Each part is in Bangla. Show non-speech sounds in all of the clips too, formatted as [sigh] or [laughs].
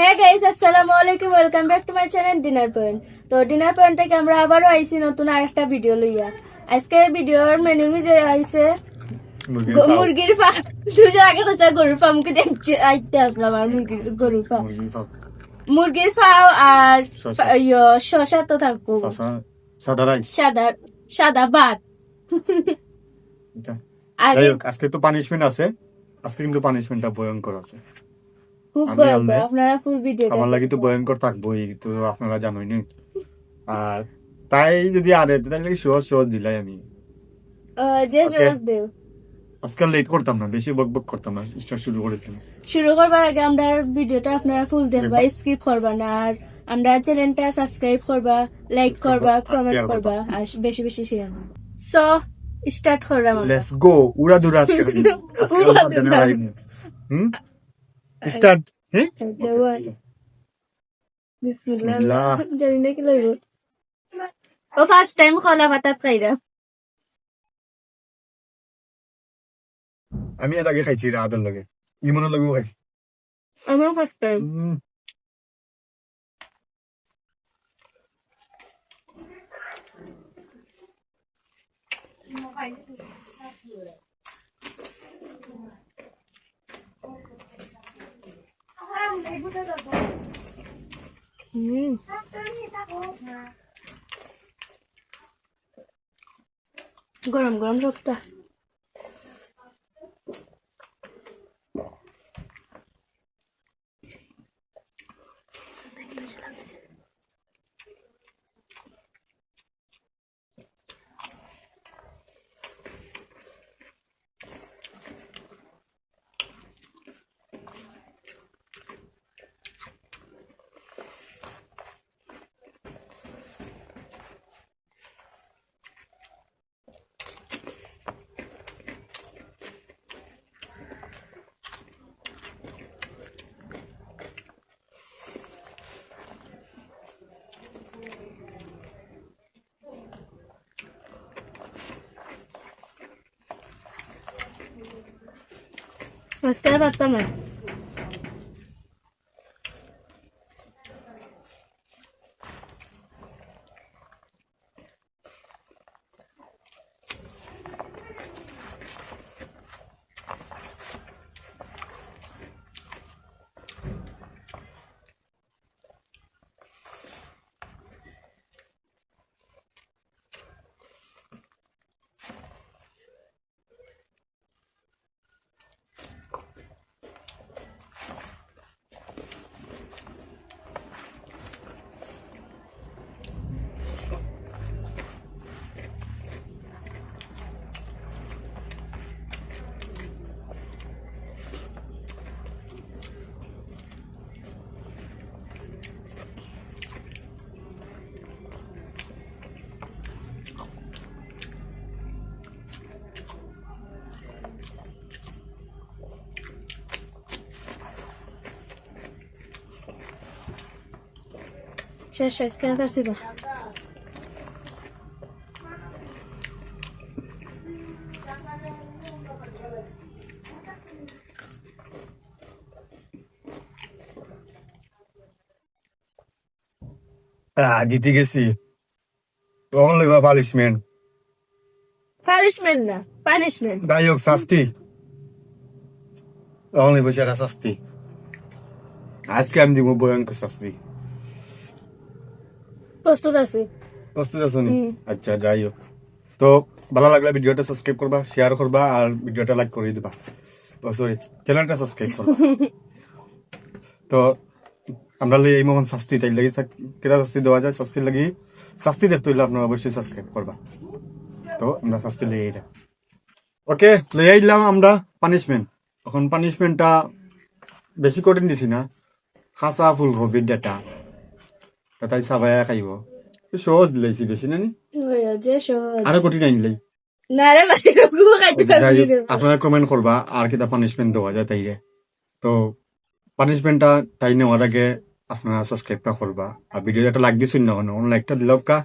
হ্যাঁ গাইস আসসালামু আলাইকুম welcome back to my channel dinner point তো ডিনার পয়েন্ট থেকে আমরা আবারও আইছি নতুন আরেকটা ভিডিও লইয়া। আজকের ভিডিওর মেনু যে আইছে মুরগির দুজন আগে গরুর দেখছি আইতে আসলাম আর মুরগির গরুর মুরগির। ফাও আর ইয়ো শশা তো থাকব সাদা রাইস সাদা সাদা ভাত। আচ্ছা। আজকে তো পানিশমেন্ট আছে। আজকে কিন্তু পানিশমেন্টটা ভয়ঙ্কর আছে খুব আমি ভয়ঙ্কর আনলে- আপনারা ফুল ভিডিও আমার লাগি তো ভয়ঙ্কর থাকবোই তো আপনারা জানোই আর তাই যদি আরে তাহলে সহজ সহজ দিলাই আমি। যে সহজ আজকাল লেট করতাম না বেশি বক বক করতাম না শুরু করে দিলাম শুরু করবার আগে আমরা ভিডিওটা আপনারা ফুল দেখবা স্কিপ করবা না। আর আমরা চ্যানেলটা সাবস্ক্রাইব করবা লাইক করবা কমেন্ট করবা আর বেশি বেশি শেয়ার সো স্টার্ট করলাম লেটস গো উড়া দুরা আজকে। [laughs] উড়া দুরা। হুম? স্টার্ট হ্যাঁ জওয়ান বিসমিল্লাহ বিসমিল্লাহ। জানি না কি লইব ও ফার্স্ট টাইম খাইরা আমি এর আগে খাইছি রাতের লগে ইমনের লগেও খাইছি আমার ফার্স্ট টাইম উম, গরম গরম সবটা আজকে পারতাম শেষ কেন পারছি জিতে গেছি তখন লইবা পানিশমেন্ট পানিশমেন্ট না পানিশমেন্ট যাই হোক শাস্তি। তখন লইব সেটা শাস্তি। আজকে আমি দিব ভয়ঙ্কর শাস্তি। প্রস্তুত আছি। প্রস্তুত আছো নি? আচ্ছা যাই হোক। তো ভালো লাগলে ভিডিওটা সাবস্ক্রাইব করবা শেয়ার করবা আর ভিডিওটা লাইক করে দিবা। সরি চ্যানেলটা সাবস্ক্রাইব করবা। তো আমরা এই মোহন শাস্তি তাই লাগি কেটা শাস্তি দেওয়া যায়? শাস্তি লাগি শাস্তি দেখতে হইলে আপনারা অবশ্যই সাবস্ক্রাইব করবা। তো আমরা শাস্তি লই এইটা। ওকে লই আইলাম আমরা পানিশমেন্ট এখন পানিশমেন্টটা বেশি কঠিন দিছি না। খাসা ফুলকপির ডাটা তাই সাবায়া খাইব। সহজ দিলাইছি বেশি না নি? ওই যে আরও কঠিন। আপনারা কমেন্ট করবা আর কিতা পানিশমেন্ট দেওয়া যায় তাইরে তো পানিশমেন্টটা তাই নেওয়ার আগে আপনারা সাবস্ক্রাইবটা করবা। আর ভিডিও একটা লাইক দিছুন না কোনো লাইকটা দিলাও কা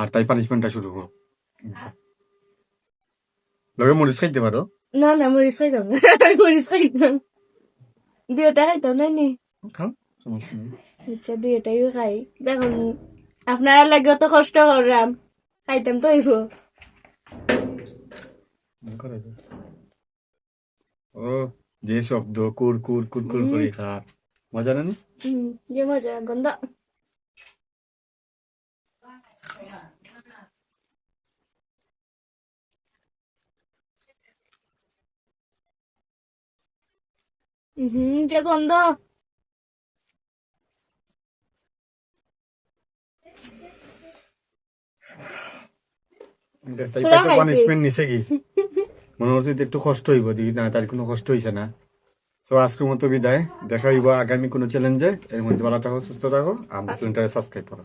আর তাই পানিশমেন্টটা শুরু করো লগে মরিচ খাইতে পারো? না না মরিচ খাইতাম না। মরিচ খাইতাম। দুটা খাইতাম না নি? খাও সমস্যা নেই। আচ্ছা দুইটাই খাই। দেখুন আপনারা লাগে অত কষ্ট করলাম। খাইতাম তো হইব। ও যে শব্দ কুর কুর কুর কুর করে খা। মজা না যে মজা গন্ধ। হুম যে গন্ধ তাই তোরা তো খাইছিস? পানিশমেন্ট নিছে কি? মনে হচ্ছে একটু কষ্ট হইব দেখি না তার কোনো কষ্ট হইছে না। তো আজকের মতো বিদায়। দেখা হইব আগামী কোনো চ্যালেঞ্জে এর মধ্যে ভালো থাকো সুস্থ থাকো। আমার চ্যানেলটা সাবস্ক্রাইব করো।